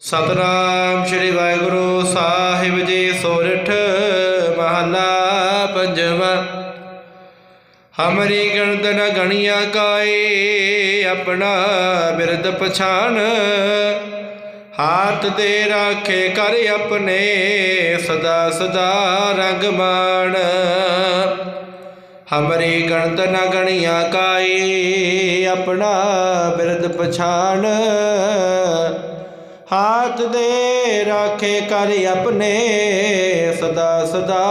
ਸਤਨਾਮ ਸ੍ਰੀ ਵਾਹਿਗੁਰੂ ਸਾਹਿਬ ਜੀ ਸੋਰਠ ਮਹਲਾ ਪੰਜਵਾ। ਹਮਰੀ ਗਣਤ ਨ ਗਣੀਆਂ ਕਾਏ, ਆਪਣਾ ਬਿਰਦ ਪਛਾਨ। ਹਾਥ ਤੇ ਰਾਖੇ ਕਰ ਆਪਣੇ, ਸਦਾ ਸਦਾ ਰੰਗ ਮਾਣ। ਹਮਰੀ ਗਣਤ ਨ ਗਣੀਆਂ ਕਾਏ, ਆਪਣਾ ਬਿਰਦ ਪਛਾਨ। ਹਾਥ ਦੇ ਰਾਖੇ ਕਰ ਆਪਣੇ ਸਦਾ ਸਦਾ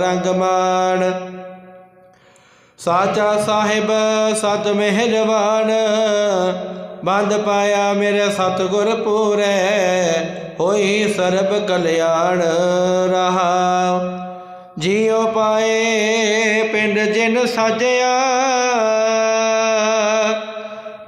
ਰੰਗ ਮਾਣ। ਸਾਚਾ ਸਾਹਿਬ, ਸਤ ਮਿਹਰਬਾਨ। ਬੰਦ ਪਾਇਆ ਮੇਰੇ ਸਤਿਗੁਰ ਪੂਰੈ, ਹੋਈ ਸਰਬ ਕਲਿਆਣ ਰਹਾ। ਜੀਉ ਪਾਏ ਪਿੰਡ ਜਿਨ ਸਾਜਿਆ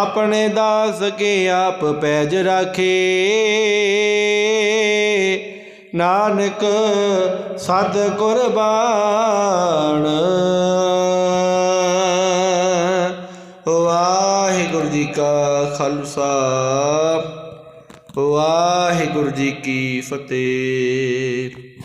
ਆਪਣੇ ਦਾਸ ਕੇ ਆਪ ਪੈਜ ਰਾਖੇ। ਨਾਨਕ ਸਦ ਕੁਰਬਾਨ। ਵਾਹਿਗੁਰੂ ਜੀ ਕਾ ਖਾਲਸਾ। ਵਾਹਿਗੁਰੂ ਜੀ ਕੀ ਫਤਿਹ।